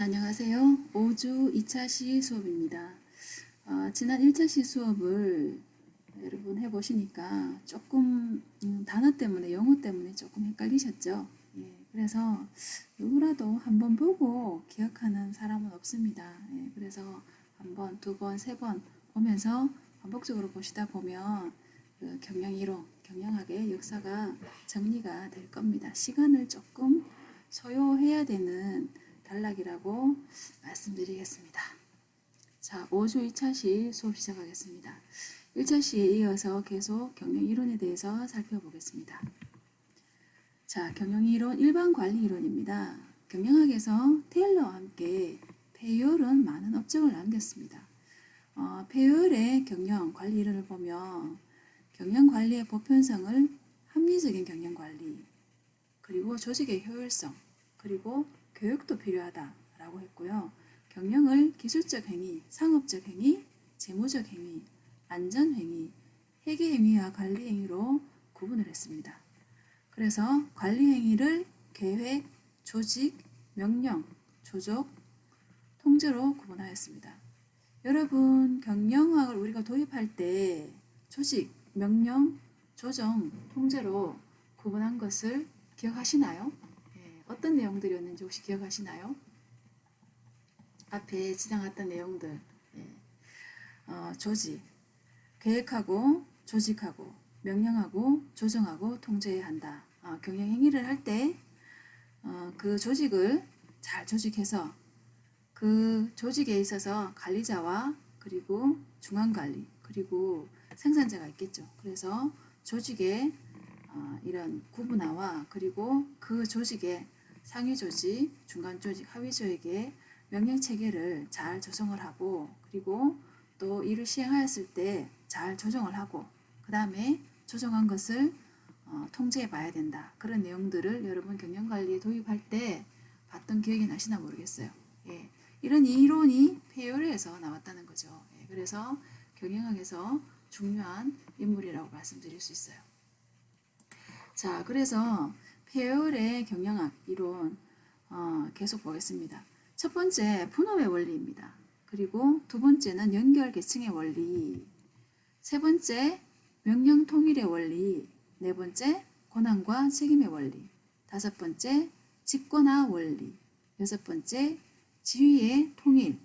안녕하세요. 5주 2차 시 수업입니다. 어, 지난 1차 시 수업을 여러분 해보시니까 조금 음, 단어 때문에 영어 때문에 조금 헷갈리셨죠? 예, 그래서 누구라도 한번 보고 기억하는 사람은 없습니다. 예, 그래서 한 번, 두 번, 세 번 보면서 반복적으로 보시다 보면 그 경영 이론, 경영학의 역사가 정리가 될 겁니다. 시간을 조금 소요해야 되는 단락이라고 말씀드리겠습니다. 자, 5주 2차 시 수업 시작하겠습니다. 1차 시에 이어서 계속 경영 이론에 대해서 살펴보겠습니다. 자, 경영 이론 일반 관리 이론입니다. 경영학에서 테일러와 함께 페이올은 많은 업적을 남겼습니다. 어, 페이올의 경영 관리 이론을 보면 경영 관리의 보편성을 합리적인 경영 관리, 그리고 조직의 효율성, 그리고 교육도 필요하다라고 했고요. 경영을 기술적 행위, 상업적 행위, 재무적 행위, 안전 행위, 회계 행위와 관리 행위로 구분을 했습니다. 그래서 관리 행위를 계획, 조직, 명령, 조적, 통제로 구분하였습니다. 여러분 경영학을 우리가 도입할 때 조직, 명령, 조정, 통제로 구분한 것을 기억하시나요? 예, 어떤 내용들이었는지 혹시 기억하시나요? 앞에 지나갔던 내용들 예, 어, 조직, 계획하고 조직하고 명령하고 조정하고 통제해야 한다. 어, 경영 행위를 할 때그 조직을 잘 조직해서 그 조직에 있어서 관리자와 그리고 중앙관리 그리고 생산자가 있겠죠. 그래서 조직의 어, 이런 구분화와 그리고 그 조직의 상위 조직, 중간 조직, 하위 조직의 명령 체계를 잘 조성을 하고 그리고 또 이를 시행하였을 때 잘 조정을 하고 그 다음에 조정한 것을 어, 통제해 봐야 된다. 그런 내용들을 여러분 경영관리에 도입할 때 봤던 기억이 나시나 모르겠어요. 예, 이런 이론이 페이올에서 나왔다는 거죠. 예, 그래서 경영학에서 중요한 인물이라고 말씀드릴 수 있어요. 자, 그래서 페이올의 경영학 이론 어, 계속 보겠습니다. 첫 번째 분업의 원리입니다. 그리고 두 번째는 연결 계층의 원리, 세 번째 명령 통일의 원리, 네 번째 권한과 책임의 원리, 다섯 번째 집권화 원리, 여섯 번째 지위의 통일,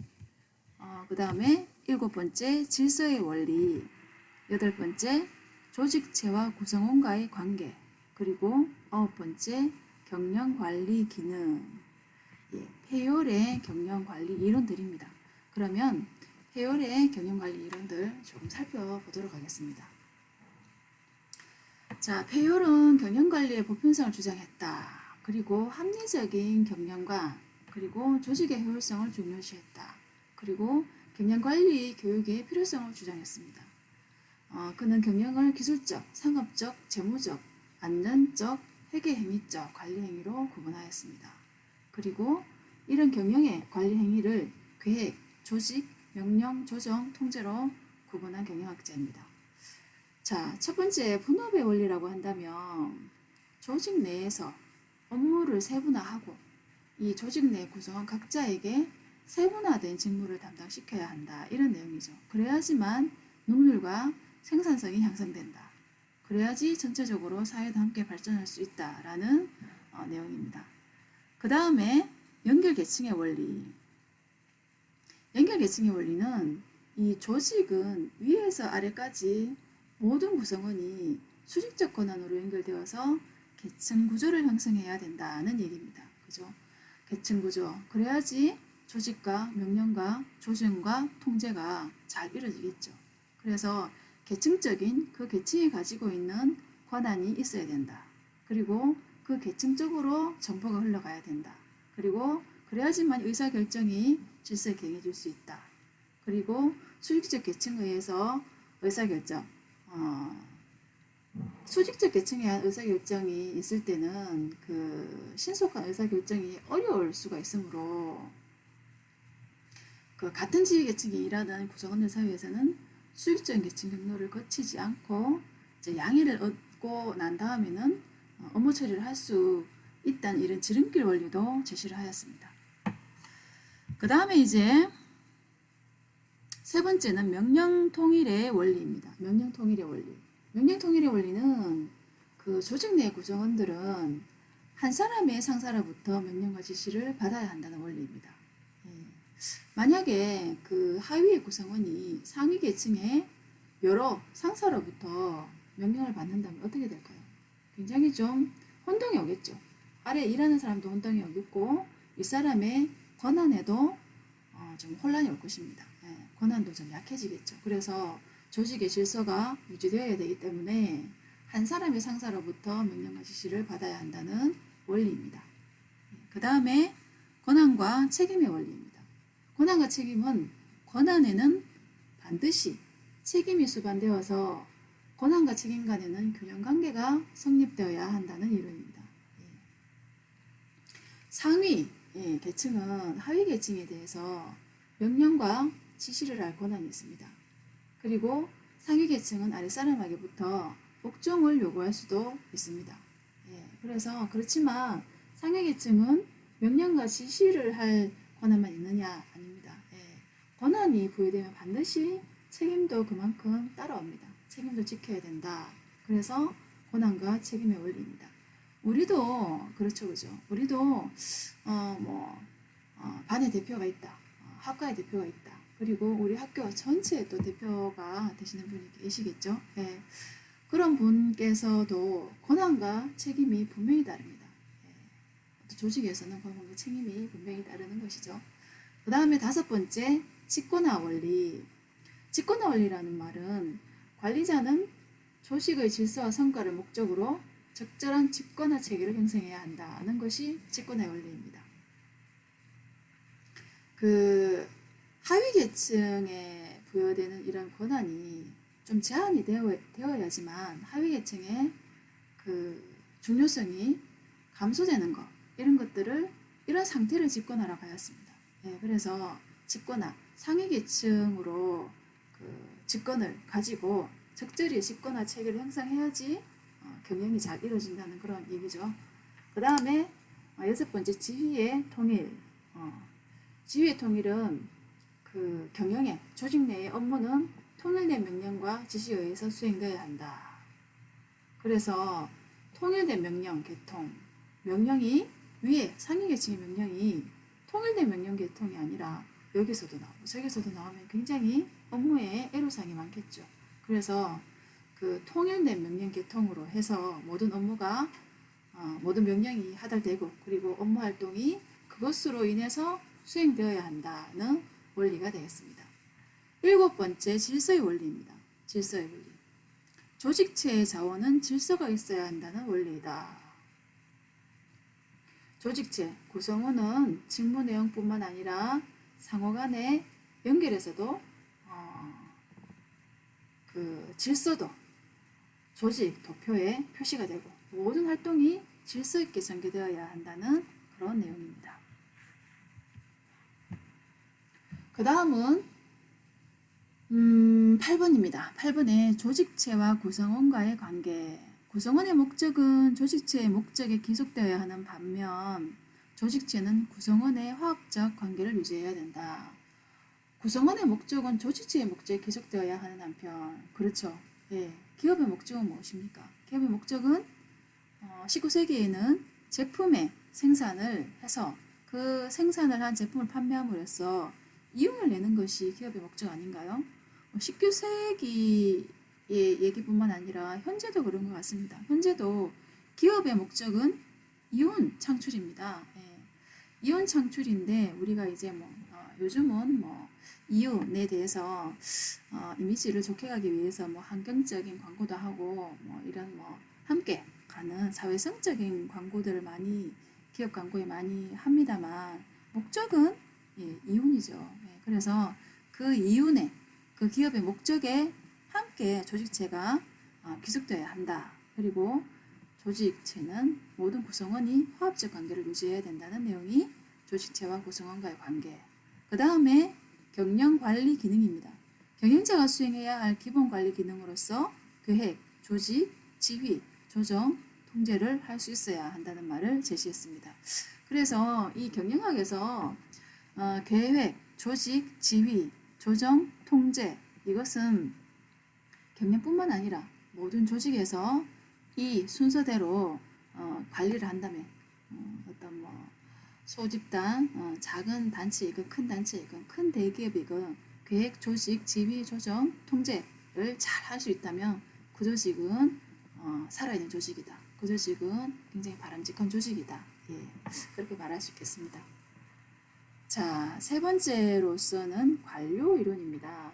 어, 그 다음에 일곱 번째 질서의 원리, 여덟 번째 조직체와 구성원과의 관계, 그리고 아홉 번째 경영 관리 기능, 예, 페이올의 경영 관리 이론들입니다. 그러면 페이올의 경영 관리 이론들 조금 살펴보도록 하겠습니다. 자, 페이올은 경영 관리의 보편성을 주장했다. 그리고 합리적인 경영과 그리고 조직의 효율성을 중요시했다. 그리고 경영 관리 교육의 필요성을 주장했습니다. 어, 그는 경영을 기술적, 상업적, 재무적, 안전적, 회계 행위적 관리 행위로 구분하였습니다. 그리고 이런 경영의 관리 행위를 계획, 조직, 명령, 조정, 통제로 구분한 경영학자입니다. 자, 첫 번째 분업의 원리라고 한다면 조직 내에서 업무를 세분화하고 이 조직 내 구성원 각자에게 세분화된 직무를 담당시켜야 한다. 이런 내용이죠. 그래야지만 능률과 생산성이 향상된다. 그래야지 전체적으로 사회도 함께 발전할 수 있다라는 어, 내용입니다. 그 다음에 연결 계층의 원리. 연결 계층의 원리는 이 조직은 위에서 아래까지 모든 구성원이 수직적 권한으로 연결되어서 계층 구조를 형성해야 된다는 얘기입니다. 그죠? 계층 구조. 그래야지 조직과 명령과 조정과 통제가 잘 이루어지겠죠. 그래서 계층적인 그 계층이 가지고 있는 권한이 있어야 된다. 그리고 그 계층적으로 정보가 흘러가야 된다. 그리고 그래야지만 의사 결정이 질서 있게 행해질 수 있다. 그리고 수직적 계층에 의해서 의사 결정, 어, 수직적 계층에 의한 의사 결정이 있을 때는 그 신속한 의사 결정이 어려울 수가 있으므로 그 같은 지위 계층이 일하는 구성원들 사이에서는 수익적인 계층 경로를 거치지 않고 이제 양해를 얻고 난 다음에는 어, 업무 처리를 할 수 있다는 이런 지름길 원리도 제시를 하였습니다. 그 다음에 이제 세 번째는 명령 통일의 원리입니다. 명령 통일의 원리. 명령 통일의 원리는 그 조직 내 구성원들은 한 사람의 상사로부터 명령과 지시를 받아야 한다는 원리입니다. 예. 만약에 그 하위의 구성원이 상위 계층의 여러 상사로부터 명령을 받는다면 어떻게 될까요? 굉장히 좀 혼동이 오겠죠. 아래 일하는 사람도 혼동이 오겠고 윗사람의 권한에도 어, 좀 혼란이 올 것입니다. 예, 권한도 좀 약해지겠죠. 그래서 조직의 질서가 유지되어야 되기 때문에 한 사람의 상사로부터 명령과 지시를 받아야 한다는 원리입니다. 그 다음에 권한과 책임의 원리입니다. 권한과 책임은 권한에는 반드시 책임이 수반되어서 권한과 책임 간에는 균형 관계가 성립되어야 한다는 이론입니다. 예. 상위 예, 계층은 하위 계층에 대해서 명령과 지시를 할 권한이 있습니다. 그리고 상위 계층은 아랫사람에게부터 복종을 요구할 수도 있습니다. 예, 그래서 그렇지만 상위 계층은 명령과 지시를 할 권한만 있느냐 권한이 부여되면 반드시 책임도 그만큼 따라옵니다. 책임도 지켜야 된다. 그래서 권한과 책임의 원리입니다. 우리도 그렇죠, 그죠? 우리도 어뭐 어, 반의 대표가 있다, 어, 학과의 대표가 있다. 그리고 우리 학교 전체에 또 대표가 되시는 분이 계시겠죠. 예. 그런 분께서도 권한과 책임이 분명히 다릅니다. 예. 또 조직에서는 권한과 책임이 분명히 다르는 것이죠. 그 다음에 다섯 번째, 직권화 원리. 직권화 원리라는 말은 관리자는 조직의 질서와 성과를 목적으로 적절한 직권화 체계를 형성해야 한다는 것이 직권화 원리입니다. 그 하위 계층에 부여되는 이런 권한이 좀 제한이 되어, 되어야지만 하위 계층의 그 중요성이 감소되는 것 이런 것들을 이런 상태를 집권화라고 하였습니다. 예, 그래서 집권화 상위 계층으로 그 직권을 가지고 적절히 집권화 체계를 형성해야지 어, 경영이 잘 이루어진다는 그런 얘기죠. 그 다음에 어, 여섯 번째 지휘의 통일. 어, 지휘의 통일은 그 경영의 조직 내의 업무는 통일된 명령과 지시에 의해서 수행되어야 한다. 그래서 통일된 명령 개통, 명령이 위에 상위 계층의 명령이 통일된 명령 개통이 아니라 여기서도 나오고 저기서도 나오면 굉장히 업무에 애로사항이 많겠죠. 그래서 그 통일된 명령 개통으로 해서 모든 업무가 어, 모든 명령이 하달되고 그리고 업무 활동이 그것으로 인해서 수행되어야 한다는 원리가 되겠습니다. 일곱 번째 질서의 원리입니다. 질서의 원리. 조직체의 자원은 질서가 있어야 한다는 원리이다. 조직체 구성원은 직무 내용뿐만 아니라 상호 간의 연결에서도 어, 그 질서도 조직 도표에 표시가 되고 모든 활동이 질서 있게 전개되어야 한다는 그런 내용입니다. 그 다음은 음, 8번입니다. 8번에 조직체와 구성원과의 관계. 구성원의 목적은 조직체의 목적에 기속되어야 하는 반면 조직체는 구성원의 화학적 관계를 유지해야 된다. 구성원의 목적은 조직체의 목적에 기속되어야 하는 한편 그렇죠. 예, 기업의 목적은 무엇입니까? 기업의 목적은 어, 19세기에는 제품의 생산을 해서 그 생산을 한 제품을 판매함으로써 이윤을 내는 것이 기업의 목적 아닌가요? 19세기의 얘기뿐만 아니라 현재도 그런 것 같습니다. 현재도 기업의 목적은 이윤 창출입니다. 예. 이윤 창출인데 우리가 이제 뭐 어, 요즘은 뭐 이윤에 대해서 어, 이미지를 좋게 가기 위해서 뭐 환경적인 광고도 하고 뭐 이런 뭐 함께 가는 사회성적인 광고들을 많이 기업 광고에 많이 합니다만 목적은 예, 이윤이죠. 예, 그래서 그 이윤에 그 기업의 목적에 함께 조직체가 어, 기속되어야 한다. 그리고 조직체는 모든 구성원이 화합적 관계를 유지해야 된다는 내용이 조직체와 구성원과의 관계. 그 다음에 경영 관리 기능입니다. 경영자가 수행해야 할 기본 관리 기능으로서 계획, 조직, 지휘, 조정, 통제를 할 수 있어야 한다는 말을 제시했습니다. 그래서 이 경영학에서 어, 계획, 조직, 지휘, 조정, 통제 이것은 경영뿐만 아니라 모든 조직에서 이 순서대로 어, 관리를 한다면 어, 어떤 뭐 소집단, 어, 작은 단체이건 큰 단체이건 큰 대기업이건 계획, 조직, 지휘, 조정, 통제를 잘 할 수 있다면 그 조직은 어, 살아있는 조직이다. 그 조직은 굉장히 바람직한 조직이다. 예, 그렇게 말할 수 있겠습니다. 자, 세 번째로서는 관료 이론입니다.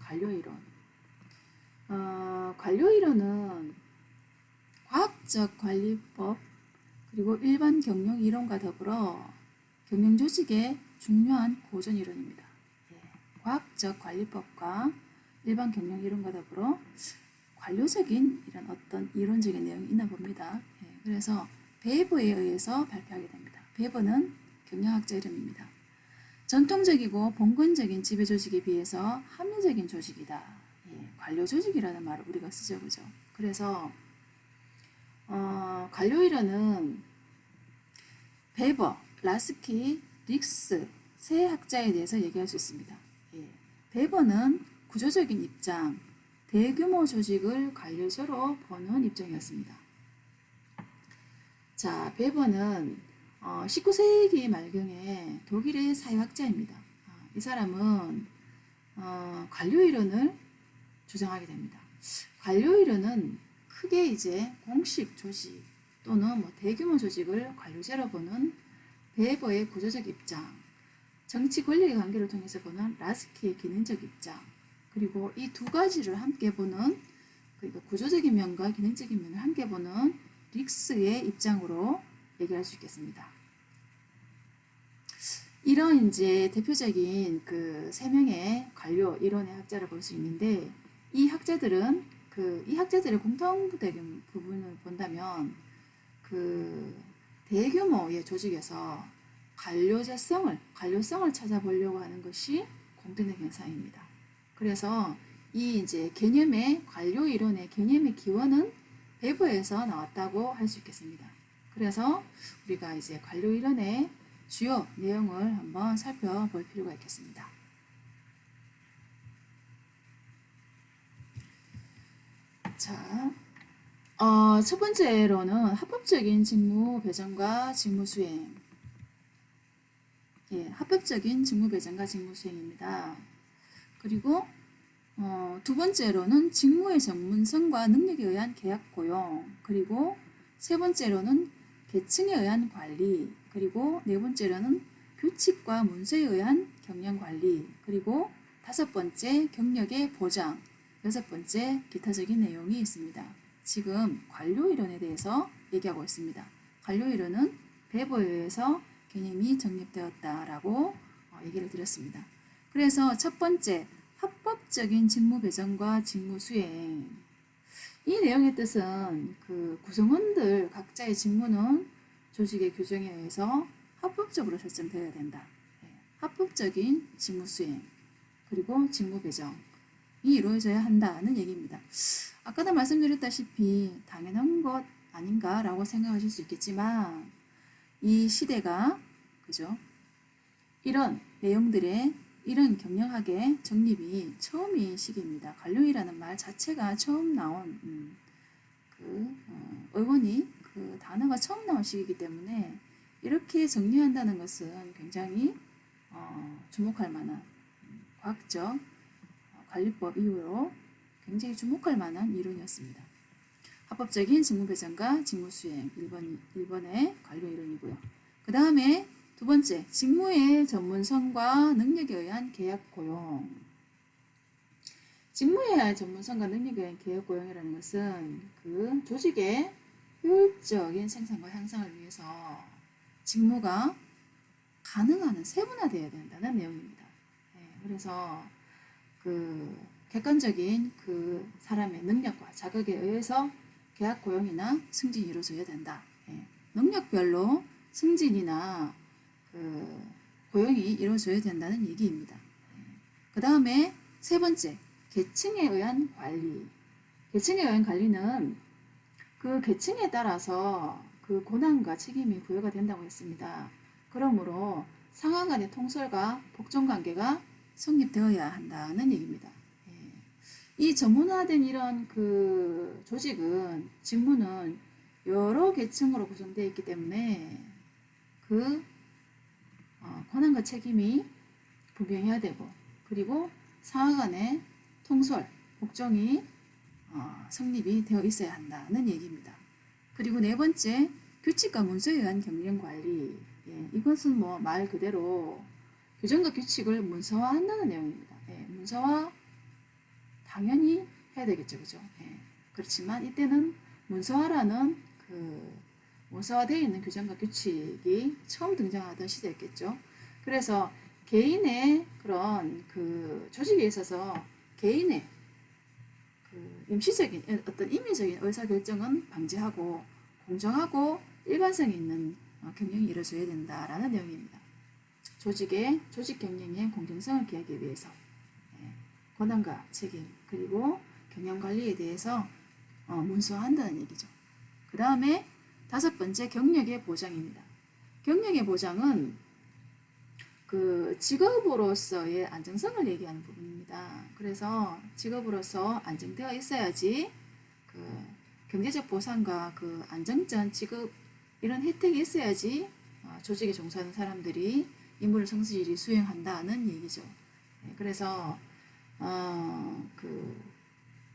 관료 이론. 어, 관료 이론은 과학적 관리법 그리고 일반 경영 이론과 더불어 경영 조직의 중요한 고전 이론입니다. 예, 과학적 관리법과 일반 경영 이론과 더불어 관료적인 이런 어떤 이론적인 내용이 있나 봅니다. 예, 그래서 베이버에 의해서 발표하게 됩니다. 베이버는 경영학자 이름입니다. 전통적이고 봉건적인 지배 조직에 비해서 합리적인 조직이다. 예, 관료 조직이라는 말을 우리가 쓰죠, 그죠? 그래서 어, 이론은 베버, 라스키, 릭스 세 학자에 대해서 얘기할 수 있습니다. 예, 베버는 구조적인 입장, 대규모 조직을 관료제로 보는 입장이었습니다. 자, 베버는 어, 19세기 말경에 독일의 사회학자입니다. 어, 이 사람은 어, 관료 이론을 주장하게 됩니다. 관료 이론은 크게 이제 공식 조직 또는 뭐 대규모 조직을 관료제로 보는 베버의 구조적 입장, 정치 권력의 관계를 통해서 보는 라스키의 기능적 입장, 그리고 이 두 가지를 함께 보는 그러니까 구조적인 면과 기능적인 면을 함께 보는 릭스의 입장으로 얘기할 수 있겠습니다. 이런 이제 대표적인 그 세 명의 관료 이론의 학자를 볼 수 있는데 이 학자들은 그 이 학자들의 공통된 부분을 본다면 그 대규모의 조직에서 관료제성을 관료성을 찾아보려고 하는 것이 공통된 현상입니다. 그래서 이 이제 개념의 관료 이론의 개념의 기원은 베버에서 나왔다고 할 수 있겠습니다. 그래서 우리가 이제 관료 이론의 주요 내용을 한번 살펴볼 필요가 있겠습니다. 자, 어, 첫 번째로는 합법적인 직무 배정과 직무 수행. 예, 합법적인 직무 배정과 직무 수행입니다. 그리고 어, 두 번째로는 직무의 전문성과 능력에 의한 계약 고용, 그리고 세 번째로는 계층에 의한 관리, 그리고 네 번째로는 규칙과 문서에 의한 경영 관리, 그리고 다섯 번째 경력의 보장, 여섯 번째 기타적인 내용이 있습니다. 지금 관료 이론에 대해서 얘기하고 있습니다. 관료 이론은 베버에 의해서 개념이 정립되었다라고 어, 얘기를 드렸습니다. 그래서 첫 번째 합법적인 직무 배정과 직무 수행. 이 내용의 뜻은 그 구성원들 각자의 직무는 조직의 규정에 의해서 합법적으로 설정되어야 된다. 예, 합법적인 직무 수행 그리고 직무 배정 이 이루어져야 한다는 얘기입니다. 아까도 말씀드렸다시피 당연한 것 아닌가라고 생각하실 수 있겠지만 이 시대가 그죠? 이런 내용들의 이런 경영학의 정립이 처음인 시기입니다. 관료이라는 말 자체가 처음 나온 음, 그 어, 의원이 그 단어가 처음 나온 시기이기 때문에 이렇게 정리한다는 것은 굉장히 어, 주목할 만한 음, 과학적 어, 관리법 이후로 굉장히 주목할 만한 이론이었습니다. 합법적인 직무배정과 직무수행 1번, 1번의 관료 이론이고요. 그 다음에 두 번째, 직무의 전문성과 능력에 의한 계약 고용. 직무에 의한 전문성과 능력에 의한 계약 고용이라는 것은 그 조직의 효율적인 생산과 향상을 위해서 직무가 가능한 세분화되어야 된다는 내용입니다. 네, 그래서 그 객관적인 그 사람의 능력과 자격에 의해서 계약 고용이나 승진이 이루어져야 된다. 예, 능력별로 승진이나 그 고용이 이루어져야 된다는 얘기입니다. 그 다음에 세 번째, 계층에 의한 관리. 계층에 의한 관리는 그 계층에 따라서 그 고난과 책임이 부여가 된다고 했습니다. 그러므로 상하 간의 통솔과 복종 관계가 성립되어야 한다는 얘기입니다. 예. 이 전문화된 이런 그 조직은 직무는 여러 계층으로 구성되어 있기 때문에 그 어, 권한과 책임이 분명해야 되고 그리고 상하 간의 통솔, 복종이 어, 성립이 되어 있어야 한다는 얘기입니다. 그리고 네 번째, 규칙과 문서에 의한 경영 관리. 예, 이것은 뭐 말 그대로 규정과 규칙을 문서화한다는 내용입니다. 예, 문서화 당연히 해야 되겠죠, 그죠? 예, 그렇지만 이때는 문서화라는 그 문서화되어 있는 규정과 규칙이 처음 등장하던 시대였겠죠. 그래서 개인의 그런 그 조직에 있어서 개인의 그 임시적인 어떤 임의적인 의사결정은 방지하고 공정하고 일관성이 있는 어, 경영이 이루어져야 된다라는 내용입니다. 조직의 조직 경영의 공정성을 기하기 위해서 예, 권한과 책임 그리고 경영 관리에 대해서 어, 문서화한다는 얘기죠. 그 다음에 다섯 번째 경력의 보장입니다. 경력의 보장은 그 직업으로서의 안정성을 얘기하는 부분입니다. 그래서 직업으로서 안정되어 있어야지 그 경제적 보상과 그 안정전 직업 이런 혜택이 있어야지 어, 조직에 종사하는 사람들이 임무를 성실히 수행한다는 얘기죠. 네, 그래서 어, 그,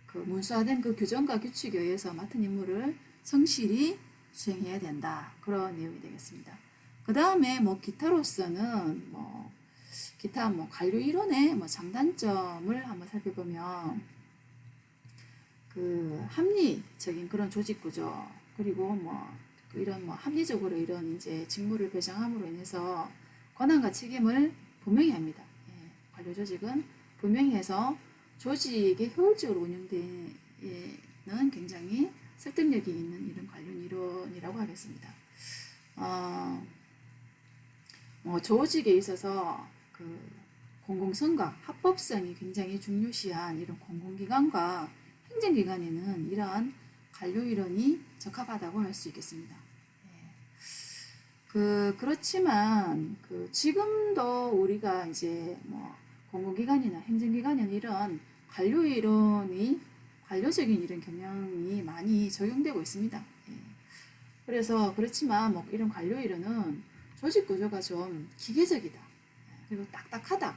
그 문서화된 그 규정과 규칙에 의해서 맡은 임무를 성실히 수행해야 된다. 그런 내용이 되겠습니다. 그 다음에 뭐 기타로서는 뭐 기타 뭐 관료 이론의 뭐 장단점을 한번 살펴보면 그 합리적인 그런 조직 구조 그리고 뭐그 이런 뭐 합리적으로 이런 이제 직무를 배정함으로 인해서 권한과 책임을 분명히 합니다. 예, 관료 조직은 분명히 해서 조직이 효율적으로 운영되는 굉장히 설득력이 있는 이런 관료 이론이라고 하겠습니다. 어, 뭐 조직에 있어서 그 공공성과 합법성이 굉장히 중요시한 이런 공공기관과 행정기관에는 이러한 관료 이론이 적합하다고 할 수 있겠습니다. 예. 그 그렇지만 그 지금도 우리가 이제 뭐 공공기관이나 행정기관이나 이런 관료 이론이 관료적인 이런 경향이 많이 적용되고 있습니다. 예. 그래서 그렇지만 뭐 이런 관료 이론은 조직 구조가 좀 기계적이다. 예. 그리고 딱딱하다.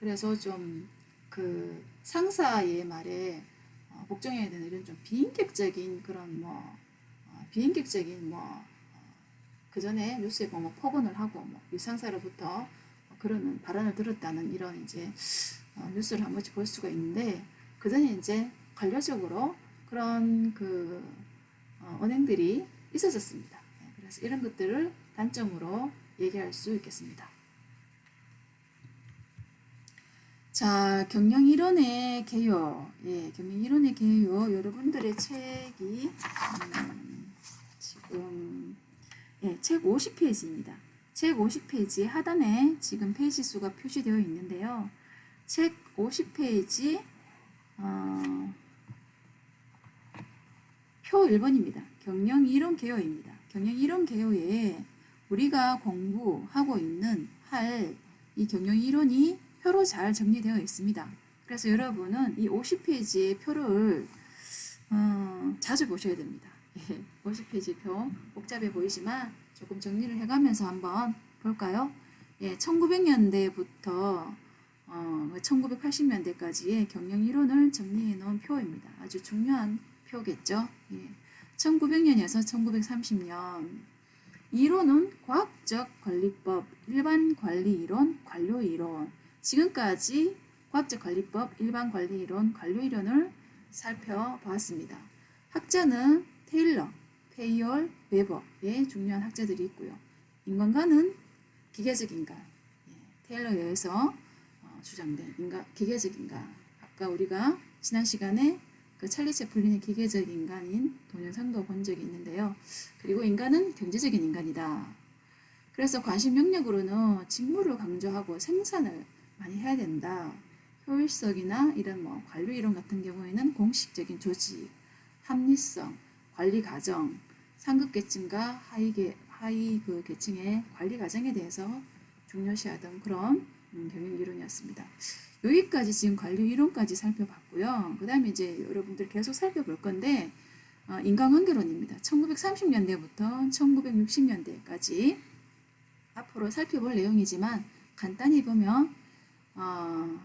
그래서 좀 그 상사의 말에 어, 복종해야 되는 이런 좀 비인격적인 그런 뭐 어, 비인격적인 뭐 그 전에 뉴스에 보면 폭언을 하고 뭐 윗상사로부터 그러는 발언을 들었다는 이런 이제 어, 뉴스를 한 번씩 볼 수가 있는데 그 전에 이제 관료적으로 그런 그 어, 언행들이 있었었습니다. 예, 그래서 이런 것들을 단점으로 얘기할 수 있겠습니다. 자, 경영 이론의 개요. 예, 경영 이론의 개요. 여러분들의 책이 음, 지금 예, 책 50페이지입니다. 책 50페이지 하단에 지금 페이지 수가 표시되어 있는데요. 책 50페이지 어, 표 1번입니다. 경영 이론 개요입니다. 경영 이론 개요에 우리가 공부하고 있는 할 이 경영 이론이 표로 잘 정리되어 있습니다. 그래서 여러분은 이 50페이지의 표를 어, 자주 보셔야 됩니다. 예, 50페이지 표 복잡해 보이지만 조금 정리를 해가면서 한번 볼까요? 예, 1900년대부터 어, 1980년대까지의 경영 이론을 정리해 놓은 표입니다. 아주 중요한 표겠죠. 예, 1900년에서 1930년 이론은 과학적 관리법, 일반 관리 이론, 관료 이론. 지금까지 과학적 관리법, 일반 관리 이론, 관료 이론을 살펴보았습니다. 학자는 테일러, 페이얼, 웨버의 중요한 학자들이 있고요. 인간과는 기계적 인간, 예, 테일러에 의해서 어, 주장된 인간, 기계적 인간. 아까 우리가 지난 시간에 그 찰리 채플린의 기계적 인간인 동영상도 본 적이 있는데요. 그리고 인간은 경제적인 인간이다. 그래서 관심 영역으로는 직무를 강조하고 생산을 많이 해야 된다. 효율성이나 이런 뭐 관료 이론 같은 경우에는 공식적인 조직, 합리성, 관리 과정, 상급 계층과 하위 계 하위 그 계층의 관리 과정에 대해서 중요시하던 그런 음, 경영 이론이었습니다. 여기까지 지금 관리 이론까지 살펴봤고요. 그 다음에 이제 여러분들 계속 살펴볼 건데 어, 인간관계론입니다. 1930년대부터 1960년대까지 앞으로 살펴볼 내용이지만 간단히 보면 어,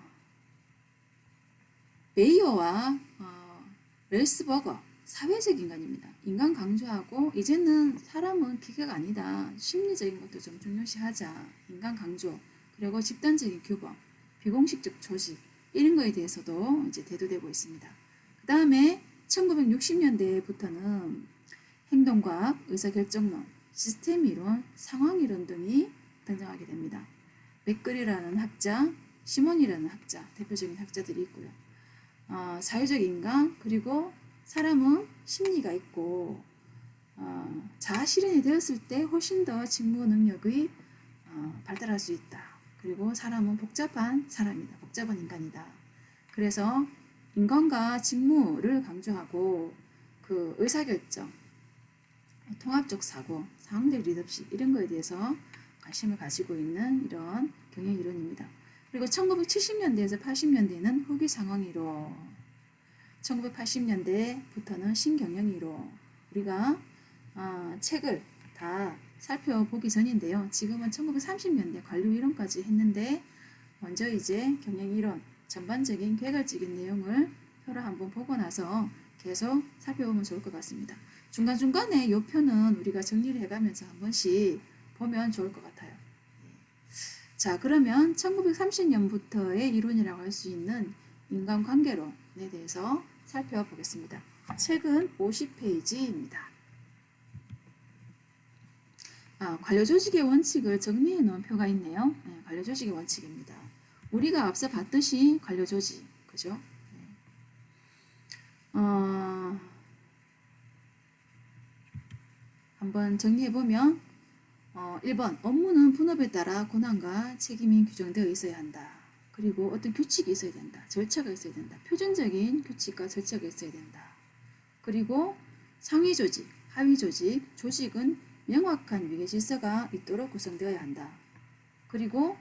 메이어와 어, 렐스버거 사회적 인간입니다. 인간 강조하고 이제는 사람은 기계가 아니다. 심리적인 것도 좀 중요시하자. 인간 강조 그리고 집단적인 규범, 비공식적 조직 이런 거에 대해서도 이제 대두되고 있습니다. 그 다음에 1960년대부터는 행동과학, 의사결정론, 시스템 이론, 상황 이론 등이 등장하게 됩니다. 맥글이라는 학자, 시몬이라는 학자, 대표적인 학자들이 있고요. 어, 사회적 인간, 그리고 사람은 심리가 있고, 어, 자아 실현이 되었을 때 훨씬 더 직무 능력이 어, 발달할 수 있다. 그리고 사람은 복잡한 사람이다. 복잡한 인간이다. 그래서 인간과 직무를 강조하고 그 의사결정, 통합적 사고, 상황적 리더십 이런 거에 대해서 관심을 가지고 있는 이런 경영 이론입니다. 그리고 1970년대에서 80년대에는 후기 상황 이론, 1980년대부터는 신경영 이론. 우리가 어, 책을 다 살펴보기 전인데요. 지금은 1930년대 관료 이론까지 했는데 먼저 이제 경영 이론 전반적인 개괄적인 내용을 표로 한번 보고 나서 계속 살펴보면 좋을 것 같습니다. 중간중간에 이 표는 우리가 정리를 해가면서 한 번씩 보면 좋을 것 같아요. 자, 그러면 1930년부터의 이론이라고 할 수 있는 인간관계론에 대해서 살펴보겠습니다. 책은 50페이지입니다. 아, 관료조직의 원칙을 정리해 놓은 표가 있네요. 네, 관료조직의 원칙입니다. 우리가 앞서 봤듯이 관료조직, 그죠? 네. 어, 한번 정리해 보면 어, 1번 업무는 분업에 따라 권한과 책임이 규정되어 있어야 한다. 그리고 어떤 규칙이 있어야 된다. 절차가 있어야 된다. 표준적인 규칙과 절차가 있어야 된다. 그리고 상위 조직, 하위 조직, 조직은 명확한 위계 질서가 있도록 구성되어야 한다. 그리고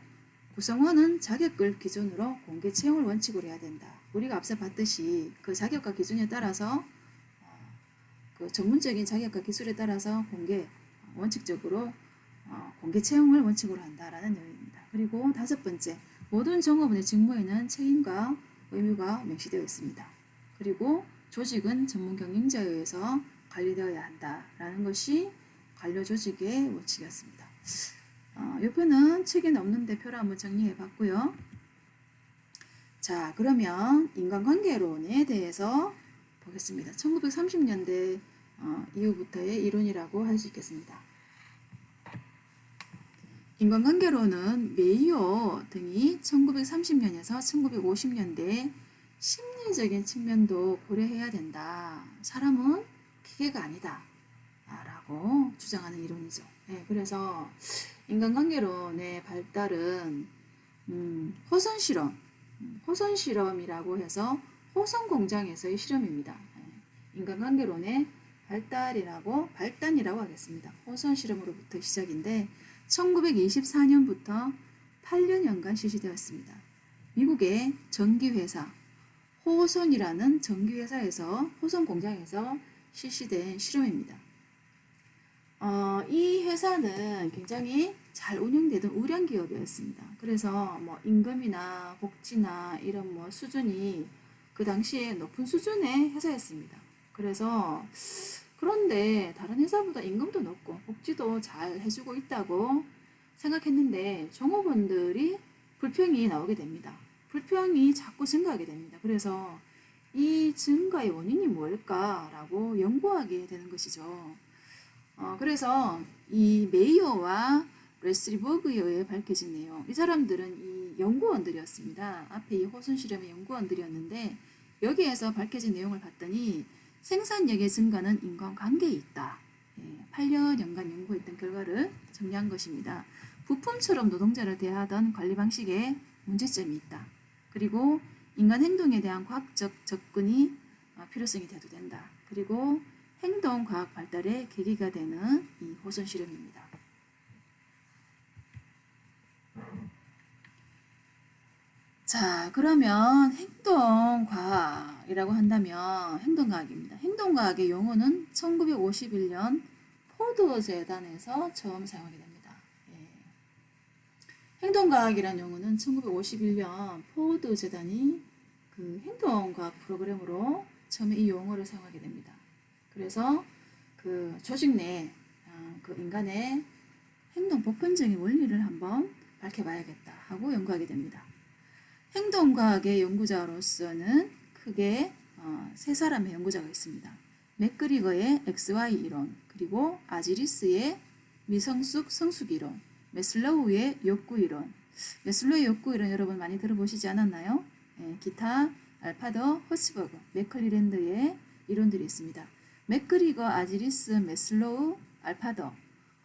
구성원은 자격을 기준으로 공개 채용을 원칙으로 해야 된다. 우리가 앞서 봤듯이 그 자격과 기준에 따라서 어, 그 전문적인 자격과 기술에 따라서 공개 원칙적으로 어, 공개 채용을 원칙으로 한다라는 내용입니다. 그리고 다섯 번째, 모든 종업원의 직무에는 책임과 의무가 명시되어 있습니다. 그리고 조직은 전문 경영자에 의해서 관리되어야 한다라는 것이 관료 조직의 원칙이었습니다. 어, 이 표는 책에는 없는데 표를 한번 정리해 봤고요. 자, 그러면 인간관계론에 대해서 보겠습니다. 1930년대 어, 이후부터의 이론이라고 할 수 있겠습니다. 인간관계론은 메이어 등이 1930년에서 1950년대 심리적인 측면도 고려해야 된다. 사람은 기계가 아니다. 라고 주장하는 이론이죠. 네, 그래서 인간관계론의 발달은 음, 호선 실험, 호선 실험이라고 해서 호선 공장에서의 실험입니다. 네, 인간관계론의 발달이라고 발단이라고 하겠습니다. 호선 실험으로부터 시작인데 1924년부터 8년여간 실시되었습니다. 미국의 전기회사 호선이라는 전기회사에서 호선 공장에서 실시된 실험입니다. 어, 이 회사는 굉장히 잘 운영되던 우량 기업이었습니다. 그래서 뭐 임금이나 복지나 이런 뭐 수준이 그 당시에 높은 수준의 회사였습니다. 그래서 그런데 다른 회사보다 임금도 높고 복지도 잘 해주고 있다고 생각했는데 종업원들이 불평이 나오게 됩니다. 불평이 자꾸 증가하게 됩니다. 그래서 이 증가의 원인이 뭘까라고 연구하게 되는 것이죠. 어, 그래서 이 메이어와 레스리 버그에 의해 밝혀진 내용. 이 사람들은 이 연구원들이었습니다. 앞에 이 호순 실험의 연구원들이었는데 여기에서 밝혀진 내용을 봤더니 생산력의 증가는 인간관계에 있다. 예, 8년 연간 연구했던 결과를 정리한 것입니다. 부품처럼 노동자를 대하던 관리 방식에 문제점이 있다. 그리고 인간 행동에 대한 과학적 접근이 어, 필요성이 대두된다. 그리고 행동 과학 발달의 계기가 되는 이 호선 실험입니다. 자, 그러면 행동과학이라고 한다면 행동과학입니다. 행동과학의 용어는 1951년 포드 재단에서 처음 사용하게 됩니다. 예. 행동과학이라는 용어는 1951년 포드 재단이 그 행동과학 프로그램으로 처음에 이 용어를 사용하게 됩니다. 그래서 그 조직 내, 어, 그 인간의 행동 보편적인 원리를 한번 밝혀봐야겠다 하고 연구하게 됩니다. 행동과학의 연구자로서는 크게 어, 세 사람의 연구자가 있습니다. 맥그리거의 XY 이론, 그리고 아지리스의 미성숙 성숙 이론, 메슬로우의 욕구 이론. 메슬로우의 욕구 이론 여러분 많이 들어보시지 않았나요? 예, 기타, 알파더, 허스버그, 맥클리랜드의 이론들이 있습니다. 맥그리거, 아지리스, 메슬로우, 알파더,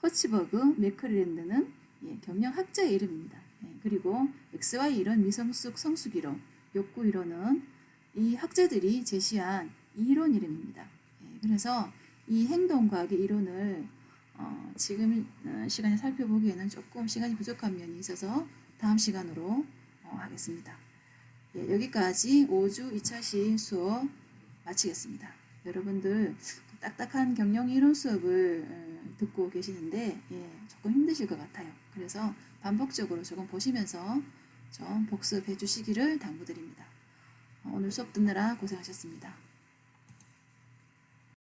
허츠버그, 맥클리랜드는 예, 경영학자의 이름입니다. 예, 그리고 XY 이론, 미성숙 성숙 이론, 욕구 이론은 이 학자들이 제시한 이론 이름입니다. 예, 그래서 이 행동과학의 이론을 어, 지금 어, 시간에 살펴보기에는 조금 시간이 부족한 면이 있어서 다음 시간으로 어, 하겠습니다. 예, 여기까지 5주 2차시 수업 마치겠습니다. 여러분들 딱딱한 경영 이론 수업을 어, 듣고 계시는데 예, 조금 힘드실 것 같아요. 그래서 반복적으로 조금 보시면서 좀 복습해 주시기를 당부드립니다. 어, 오늘 수업 듣느라 고생하셨습니다.